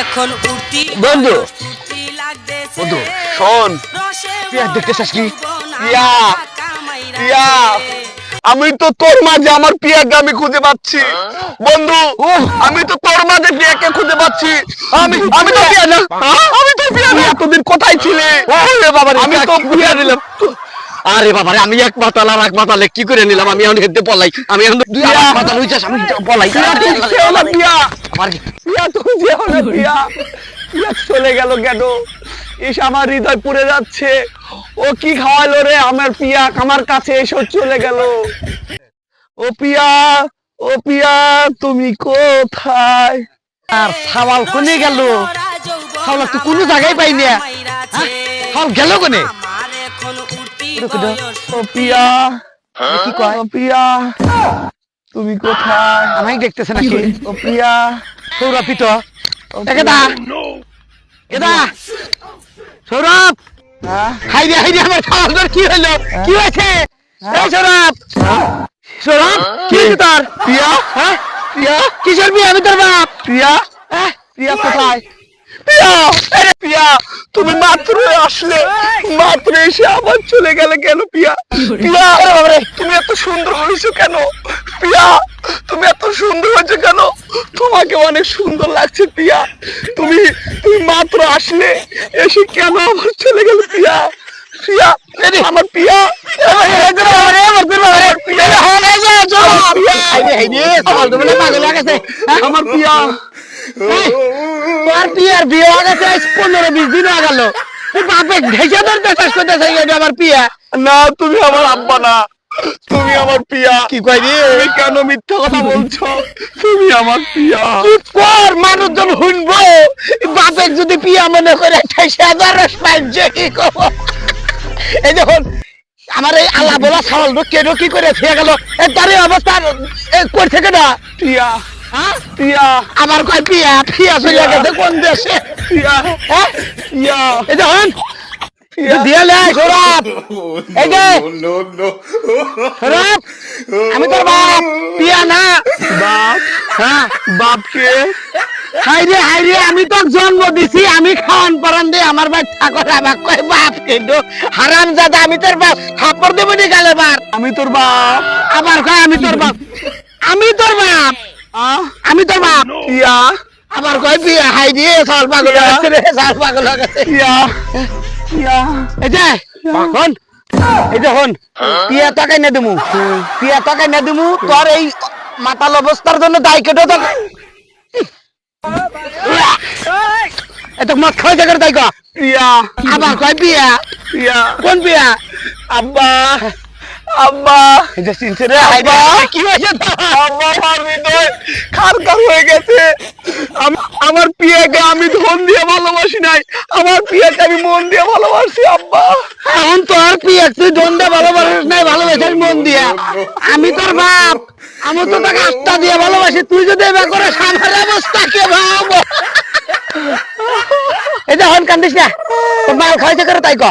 এখন উঠতি বন্ধু। বন্ধু, শোন। রসে পিয়া দেখতেছিস কি? ভরপুর পিয়া, পিয়া। আমি তো তোর মাঝে আমার পিয়াকে আমি খুঁজে পাচ্ছি। বন্ধু আমি তো তোর মাঝে পিয়াকে খুঁজে পাচ্ছি। আমি আমি তো পিয়া না। আমি তো পিয়া না। এতদিন কোথায় ছিলে? বাবা আমি তো পিয়া নিলাম? আরে বাবা আমি এক মাতাল আর এক মাতালে কি করে নিলাম? আমি এখন হেঁটে পলাই। আমি এখন দুই পিয়া। মাতাল হইছাস আমি পলাই। আমার যেও না চলে গেল কেন? ইস আমার হৃদয় পুড়ে যাচ্ছে। ও কি খাওয়ালো রে আমার পিয়া? আমার কাছে এসে চলে গেল। ও পিয়া ও পিয়া তুমি কোথায়? আর সাওয়াল কোনে গেল? হাওলা তো কোনো জায়গায় পাই না। কামাইরাছে। গেল কোনে? ও পিয়া কি কয়? পিয়া। তুমি কোথায়? আমায় দেখতেছে নাকি? ও পিয়া সৌরভ তো ও একেদা কেদা সৌরভ! হ্যাঁ? হাই রে হাই রে আমার খাওয়ার কি হলো? কি হয়েছে? এই সৌরভ! সৌরভ কি হয়েছে তোর? প্রিয়া? হ্যাঁ? পিয়া কিশোর বিয়ে? আমি তোর বাপ। প্রিয়া? হ্যাঁ? পিয়া কোথায়? পিয়া আরে পিয়া তুমি মাত্র আসলে মাত্র এসে আবার চলে গেলে কেন পিয়া পিয়া তুমি এত সুন্দর হয়েছো কেন পিয়া তুমি এত সুন্দর হয়েছো কেন তোমাকে অনেক সুন্দর লাগছে পিয়া তুমি তুমি মাত্র আসলে এসে কেন আবার চলে গেল পিয়া পিয়া আরে আমার পিয়া আমার পিয়া হাই রে হাই রে সকাল তো বলে পাগল গেছে আমার পিয়া তোর বিয়ার বিয়ে হয়ে গেছে পনেরো বিশ দিন হয়ে গেল। বাপে ঘেসে ধরতে শেষ করতেছে এটা আমার পিয়া? না তুমি আমার আব্বা না। তুমি আমার পিয়া। কি কই রে? তুমি কেন মিথ্যা কথা বলছো? তুমি আমার পিয়া। কর মানুষজন শুনব। বাপের যদি পিয়া মনে করে সাদা রস পাইছে কি কব এই দেখুন আমার এই আল্লাহ বলা ছাগল ঢুকিয়ে ঢুকি করে ফিরে গেল। এ তার অবস্থা এ কই থেকে না? পিয়া? পিয়া আমার কয় পিয়া? পিয়া চলে গেছে কোন দেশে? পিয়া হ্যাঁ? পিয়া এই দেখুন আমি তোর বাপ। পিয়া না। বাপ? হ্যাঁ। বাপকে হাইরে হাইরে আমি তো জন্ম দিছি আমি খাওয়ান পরান দিয়ে আমার ভাই ঠাকুর আমার কয় বাপ কিন্তু হারাম জাদা আমি তোর বাপ থাপড় দেবো নি গালে বার। আমি তোর বাপ। আবার কয় আমি তোর বাপ। আমি তোর বাপ। আমি তোর বাপ পিয়া আবার কয় বিয়ে? হাই দিয়ে সাল পাগল গেছে রে সাল পাগল গেছে। পিয়া পিয়া এই যে হন। এই যে হন। পিয়া টাকাই না দিমু। পিয়া টাকাই না দিমু। তোর এই মাতাল অবস্থার জন্য দায় কেটে তো এত মদ খাওয়া জায়গার দায় পিয়া আবার কয় পিয়া পিয়া কোন পিয়া আব্বা। আব্বা। এই যে চিনছে রে আব্বা। কি হয়েছে? আব্বা আমার হৃদয় খারকার হয়ে গেছে। আমার পিয়াকে আমি ধন দিয়ে ভালোবাসি নাই। আমার পিয়াকে আমি মন দিয়ে ভালোবাসি আব্বা। এখন তোর পিয়া তুই দণ্ডে ভালোবাসিস নাই ভালোবাসিস মন দিয়া। আমি তোর বাপ। আমি তো তাকে আত্মা দিয়ে ভালোবাসি। তুই যদি এবার করে আমার অবস্থা কে ভাব? এই যে হন কান্দিস না মাল খাইছে করে তাই ক।